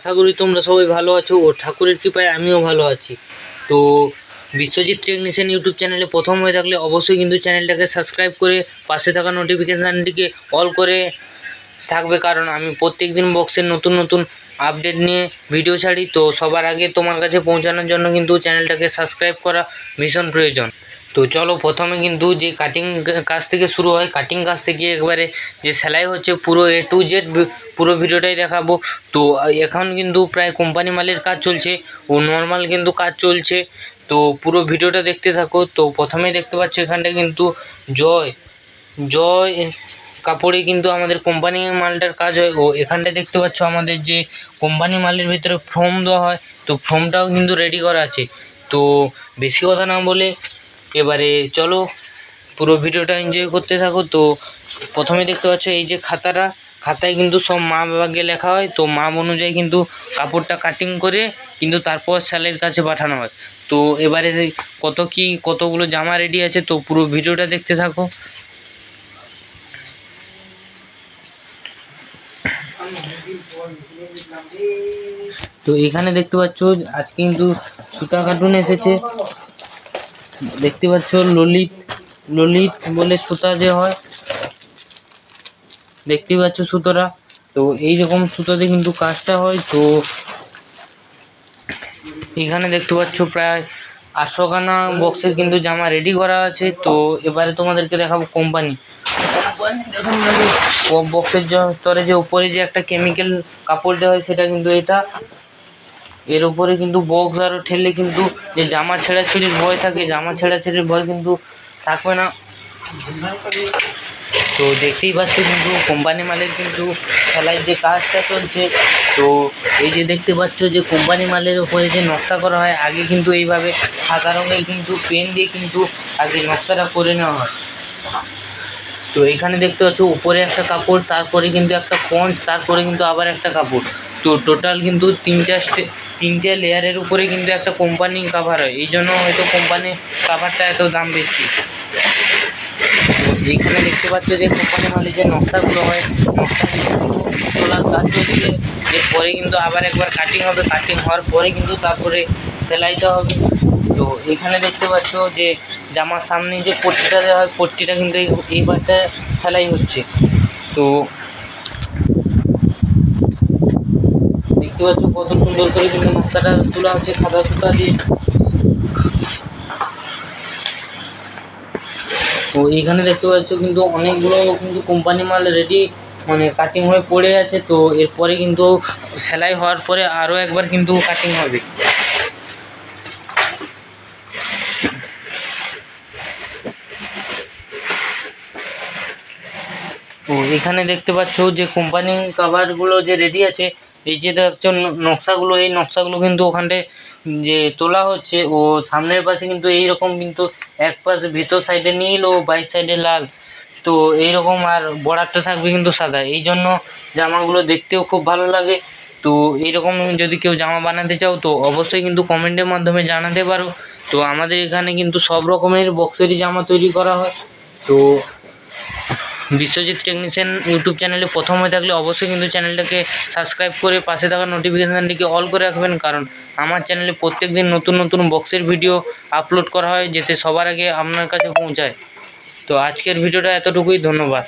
আশা করি তোমরা সবাই ভালো আছো ও ঠাকুরের কৃপায় আমিও ভালো আছি। তো বিশ্বজিৎ টেকনিশিয়ান ইউটিউব চ্যানেলে প্রথম হয়ে থাকলে অবশ্যই কিন্তু চ্যানেলটাকে সাবস্ক্রাইব করে পাশে থাকা নোটিফিকেশানটিকে অল করে থাকবে, কারণ আমি প্রত্যেক দিন বক্সের নতুন নতুন আপডেট নিয়ে ভিডিও ছাড়ি। তো সবার আগে তোমার কাছে পৌঁছানোর জন্য কিন্তু চ্যানেলটাকে সাবস্ক্রাইব করা ভীষণ প্রয়োজন। তো চলো প্রথমে কিন্তু যে কাটিং কাজ থেকে শুরু হয় কাটিং কাজ থেকে একবারে যে সেলাই হচ্ছে পুরো এ টু জেড পুরো ভিডিওটাই দেখাবো। তো এখন কিন্তু প্রায় কোম্পানি মালের কাজ চলছে, ও নর্মাল কিন্তু কাজ চলছে। তো পুরো ভিডিওটা দেখতে থাকো। তো প্রথমেই দেখতে পাচ্ছ এখানটা কিন্তু জয় জয় কাপড়ে কিন্তু আমাদের কোম্পানি মালটার কাজ হয়। ও এখানটা দেখতে পাচ্ছ আমাদের যে কোম্পানি মালের ভিতরে ফর্ম দেওয়া হয়, তো ফর্মটাও কিন্তু রেডি করা আছে। তো বেশি কথা না বলে এবারে চলো, পুরো ভিডিওটা এনজয় করতে থাকো। তো প্রথমে দেখতে পাচ্ছ এই যে খাতাটা, খাতায় কিন্তু সব মাপ আগে লেখা হয়। তো মাপ অনুযায়ী কিন্তু কাপড়টা কাটিং করে কিন্তু তারপর স্যালের কাছে পাঠানো হয়। তো এবারে কত কি, কতগুলো জামা রেডি আছে, তো পুরো ভিডিওটা দেখতে থাকো। তো এখানে দেখতে পাচ্ছ আজকে কিন্তু সুতা কার্টুন এসেছে। দেখতে পাচ্ছ ললিত ললিত বলে সুতা যে হয়, দেখতে পাচ্ছ সুতোটা। তো এই রকম সুতোতে কিন্তু কাজটা হয়। তো এখানে দেখতে পাচ্ছ প্রায় আটশোখানা বক্সের কিন্তু জামা রেডি করা আছে। তো এবারে তোমাদেরকে দেখাবো কোম্পানি বক্সের স্তরে যে উপরে যে একটা কেমিক্যাল কাপড় দেওয়া হয়, সেটা কিন্তু এটা। এর উপরে কিন্তু বক্স আরও ঠেললে কিন্তু যে জামা ছেঁড়াছিঁড়ির ভয় থাকে, জামা ছেঁড়াছিঁড়ির ভয় কিন্তু থাকবে না। তো দেখতেই পাচ্ছ কিন্তু কোম্পানি মালের কিন্তু সেলাইয়ের যে কাজটা চলছে, তো এই যে দেখতে পাচ্ছ যে কোম্পানি মালের উপরে যে নকশা করা হয়, আগে কিন্তু এইভাবে সাদা রঙের কিন্তু পেন দিয়ে কিন্তু আগে নকশাটা করে নেওয়া হয়। তো এখানে দেখতে পাচ্ছ উপরে একটা কাপড়, তারপরে কিন্তু একটা পঞ্চ, তারপরে কিন্তু আবার একটা কাপড়। তো টোটাল কিন্তু তিন স্টে- তিনটে লেয়ারের উপরে কিন্তু একটা কোম্পানি কাভার হয়। এই জন্য হয়তো কোম্পানি কাভারটা এত দাম বেশি। তো এইখানে দেখতে পাচ্ছ যে কোম্পানি মালের যে নকশাগুলো হয় তোলার কাজ চলছে। এরপরে কিন্তু আবার একবার কাটিং হবে। কাটিং হওয়ার পরে কিন্তু তারপরে সেলাইটা হবে। তো এখানে দেখতে পাচ্ছ যে জামার সামনে যে পট্টিটা দেওয়া হয়, পট্টিটা কিন্তু এই এই পাশটা সেলাই হচ্ছে। তো দেখতে পাচ্ছ কত সুন্দর করে কিন্তু নকশাটা তোলা হচ্ছে সাদা সুতা দিয়ে। তো এইখানে দেখতে পাচ্ছ কিন্তু অনেকগুলো কিন্তু কোম্পানি মাল রেডি মানে কাটিং হয়ে পড়ে আছে। তো এরপরে কিন্তু সেলাই হওয়ার পরে আরও একবার কিন্তু কাটিং হবে। তো এখানে দেখতে পাচ্ছ যে কোম্পানি কাভারগুলো যে রেডি আছে এই যে দেখছ নকশাগুলো, এই নকশাগুলো কিন্তু ওখানটায় যে তোলা হচ্ছে, ও সামনের পাশে কিন্তু এই রকম কিন্তু এক পাশে ভিতর সাইডে নীল ও বাইর সাইডে লাল। তো এইরকম আর বর্ডারটা থাকবে কিন্তু সাদা। এই জন্য জামাগুলো দেখতেও খুব ভালো লাগে। তো এইরকম যদি কেউ জামা বানাতে চাও, তো অবশ্যই কিন্তু কমেন্টের মাধ্যমে জানাতে পারো। তো আমাদের এখানে কিন্তু সব রকমের বক্সেরই জামা তৈরি করা হয়। তো বিশ্বজিৎ টেকনিশিয়ান ইউটিউব চ্যানেলে প্রথম হয়ে থাকলে অবশ্যই কিন্তু চ্যানেলটাকে সাবস্ক্রাইব করে পাশে থাকা নোটিফিকেশানটিকে অল করে রাখবেন। কারণ আমার চ্যানেলে প্রত্যেক দিন নতুন নতুন বক্সের ভিডিও আপলোড করা হয়, যাতে সবার আগে আপনার কাছে পৌঁছায়। তো আজকের ভিডিওটা এতটুকুই, ধন্যবাদ।